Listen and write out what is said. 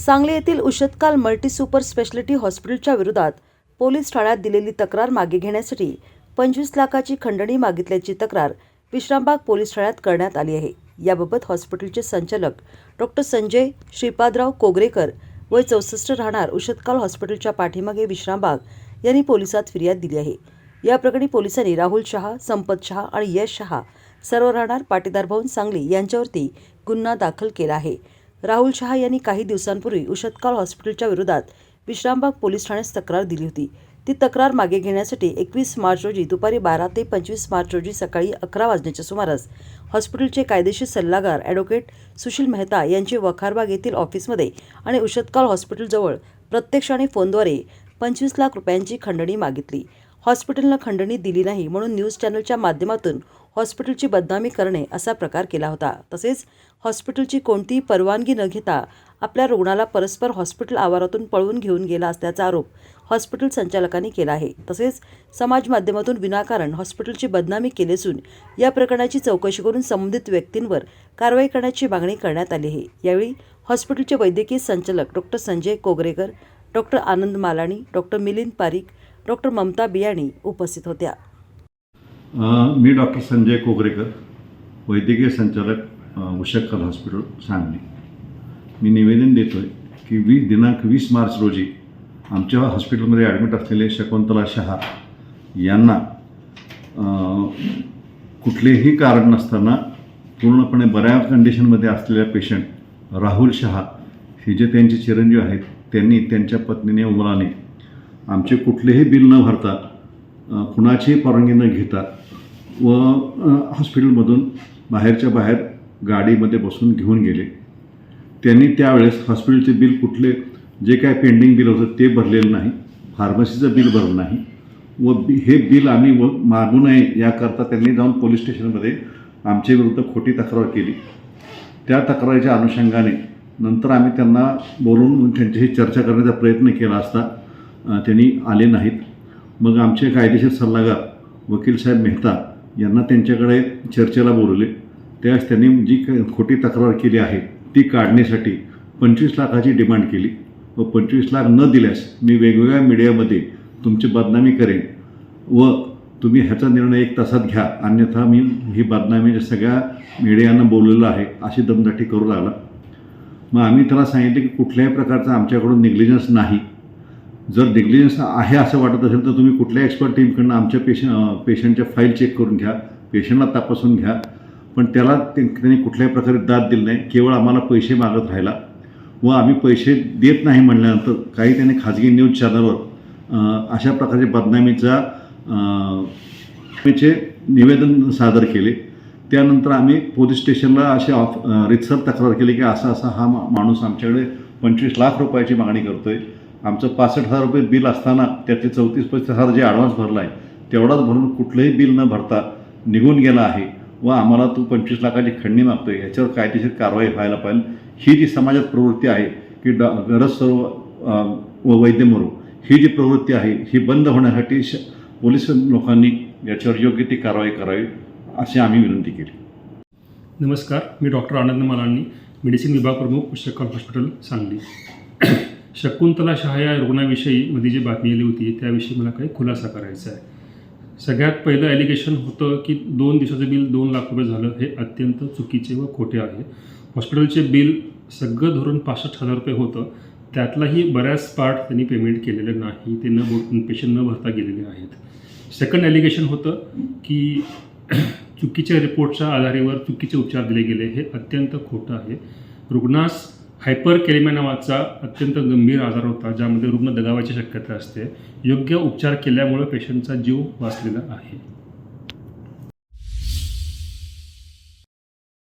सांगली येथील उशतकाल multi super speciality हॉस्पिटलच्या विरोधात पोलीस ठाण्यात दिलेली तक्रार मागे घेण्यासाठी पंचवीस लाखाची खंडणी मागितल्याची तक्रार विश्रामबाग पोलीस ठाण्यात करण्यात आली आहे. याबाबत हॉस्पिटलचे संचालक डॉक्टर संजय श्रीपादराव कोगरेकर वय चौसष्ट राहणार उशतकाल हॉस्पिटलच्या पाठीमागे विश्रामबाग यांनी पोलिसात फिर्याद दिली आहे. या प्रकरणी पोलिसांनी राहुल शहा संपत शहा आणि यश शहा सर्व राहणार पाटीदार भवन सांगली यांच्यावरती गुन्हा दाखल केला आहे. राहुल शहा यांनी काही दिवसांपूर्वी उशतकाल हॉस्पिटलच्या विरोधात विश्रामबाग पोलीस ठाण्यास तक्रार दिली होती. ती तक्रार मागे घेण्यासाठी एकवीस मार्च रोजी दुपारी बारा ते पंचवीस मार्च रोजी सकाळी अकरा वाजण्याच्या सुमारास हॉस्पिटलचे कायदेशीर सल्लागार ॲडव्होकेट सुशील मेहता यांचे वखारबाग येथील ऑफिसमध्ये आणि उशतकाल हॉस्पिटलजवळ प्रत्यक्ष आणि फोनद्वारे पंचवीस लाख रुपयांची खंडणी मागितली. हॉस्पिटलनं खंडणी दिली नाही म्हणून न्यूज चॅनलच्या माध्यमातून हॉस्पिटलची बदनामी करणे असा प्रकार केला होता. तसेच हॉस्पिटलची कोणतीही परवानगी न घेता आपल्या रुग्णाला परस्पर हॉस्पिटल आवारातून पळवून घेऊन गेला असल्याचा आरोप हॉस्पिटल संचालकांनी केला आहे. तसेच समाज माध्यमातून विनाकारण हॉस्पिटलची बदनामी केली असून या प्रकरणाची चौकशी करून संबंधित व्यक्तींवर कारवाई करण्याची मागणी करण्यात आली आहे. यावेळी हॉस्पिटलचे वैद्यकीय संचालक doctor Sanjay Kogrekar doctor Anand Malani doctor Milind Parik doctor Mamata Biyani उपस्थित होत्या. मी डॉक्टर संजय कोगरेकर वैद्यकीय संचालक अ, हॉस्पिटल सांगली. मी निवेदन देतो आहे की वीस दिनांक वीस मार्च रोजी आमच्या हॉस्पिटलमध्ये ॲडमिट असलेले शकुंतला शहा यांना कुठलेही कारण नसताना पूर्णपणे बऱ्या कंडिशनमध्ये असलेल्या पेशंट राहुल शहा हे जे त्यांचे चिरंजीव आहेत त्यांनी त्यांच्या पत्नीने मुलाने आमचे कुठलेही बिल न भरता कुणाचीही परवानगी न घेता व हॉस्पिटलमधून बाहेरच्या बाहेर गाडीमध्ये बसून घेऊन गेले. त्यांनी त्यावेळेस हॉस्पिटलचे बिल कुठले जे काय पेंडिंग बिल होतं ते भरलेलं नाही फार्मसीचं बिल भरलं नाही व बी हे बिल आम्ही व मागू नये याकरता त्यांनी जाऊन पोलीस स्टेशनमध्ये आमच्या विरुद्ध खोटी तक्रार केली. त्या तक्रारीच्या अनुषंगाने नंतर आम्ही त्यांना बोलून त्यांच्याशी चर्चा करण्याचा प्रयत्न केला असता त्यांनी आले नाहीत. मग आमचे कायदेशीर सल्लागार वकील साहेब मेहता यांना त्यांच्याकडे चर्चेला बोलवले. त्यावेळेस त्यांनी जी खोटी तक्रार केली आहे ती काढण्यासाठी पंचवीस लाखाची डिमांड केली. व पंचवीस लाख न दिल्यास मी वेगवेगळ्या मीडियामध्ये तुमची बदनामी करेन व तुम्ही ह्याचा निर्णय एक तासात घ्या. अन्यथा मी ही बदनामी सगळ्या मीडियानं बोललेलं आहे अशी दमदाटी करू लागला. मग आम्ही त्याला सांगितले की कुठल्याही प्रकारचा आमच्याकडून निग्लिजन्स नाही. जर निग्लिजन्स आहे असं वाटत असेल तर तुम्ही कुठल्या एक्सपर्ट टीमकडनं आमच्या पेशंट पेशंटच्या फाईल चेक करून घ्या पेशंटला तपासून घ्या. पण त्याला ते- त्यांनी कुठल्याही प्रकारे दाद दिली नाही. केवळ आम्हाला पैसे मागत राहिला. व आम्ही पैसे देत नाही म्हणल्यानंतर काही त्याने खाजगी न्यूज चॅनलवर अशा प्रकारचे बदनामीचा चे निवेदन सादर केले. त्यानंतर आम्ही पोलीस स्टेशनला असे ऑफ रितसर तक्रार केली की असा असा हा मा- माणूस आमच्याकडे पंचवीस लाख रुपयाची मागणी करतो आहे आमचं पासष्ट हजार रुपये बिल असताना त्यातले चौतीस पस्तीस हजार जे ॲडव्हान्स भरला आहे तेवढाच भरून कुठलंही बिल न भरता निघून गेला आहे व आम्हाला तू पंचवीस लाखाची खंडणी मागतोय. ह्याच्यावर कायदेशीर कारवाई व्हायला पाहिजे. ही जी समाजात प्रवृत्ती आहे की डॉ गरज सर्व व वैद्य मरो ही जी प्रवृत्ती आहे ही बंद होण्यासाठी श पोलीस लोकांनी याच्यावर योग्य ती कारवाई करावी अशी आम्ही विनंती केली. नमस्कार. मी डॉक्टर आनंद मालानी मेडिसिन विभाग प्रमुख उशक्कल हॉस्पिटल सांगली. शकुंतला शहा या रुग्णाविषयी मध्ये जी बातमी आली होती. त्याविषयी मला काही खुलासा करायचा आहे. सगळ्यात पहिलं ॲलिगेशन होतं की दोन दिवसाचं बिल दोन लाख रुपये झालं हे अत्यंत चुकीचे व खोटे आहे. हॉस्पिटलचे बिल सगळं धरून पासष्ट हजार रुपये होतं. त्यातलाही बऱ्याच पार्ट त्यांनी पेमेंट केलेलं नाही. ते न ब पेशंट न भरता गेलेले आहेत. सेकंड ॲलिगेशन होतं की चुकीच्या रिपोर्टच्या आधारेवर चुकीचे उपचार दिले गेले. हे अत्यंत खोटं आहे. रुग्णास हायपर केलेमिया नावाचा अत्यंत गंभीर आजार होता ज्यामध्ये रुग्ण दगावायची शक्यता असते. योग्य उपचार केल्यामुळे पेशंटचा जीव वाचलेला आहे.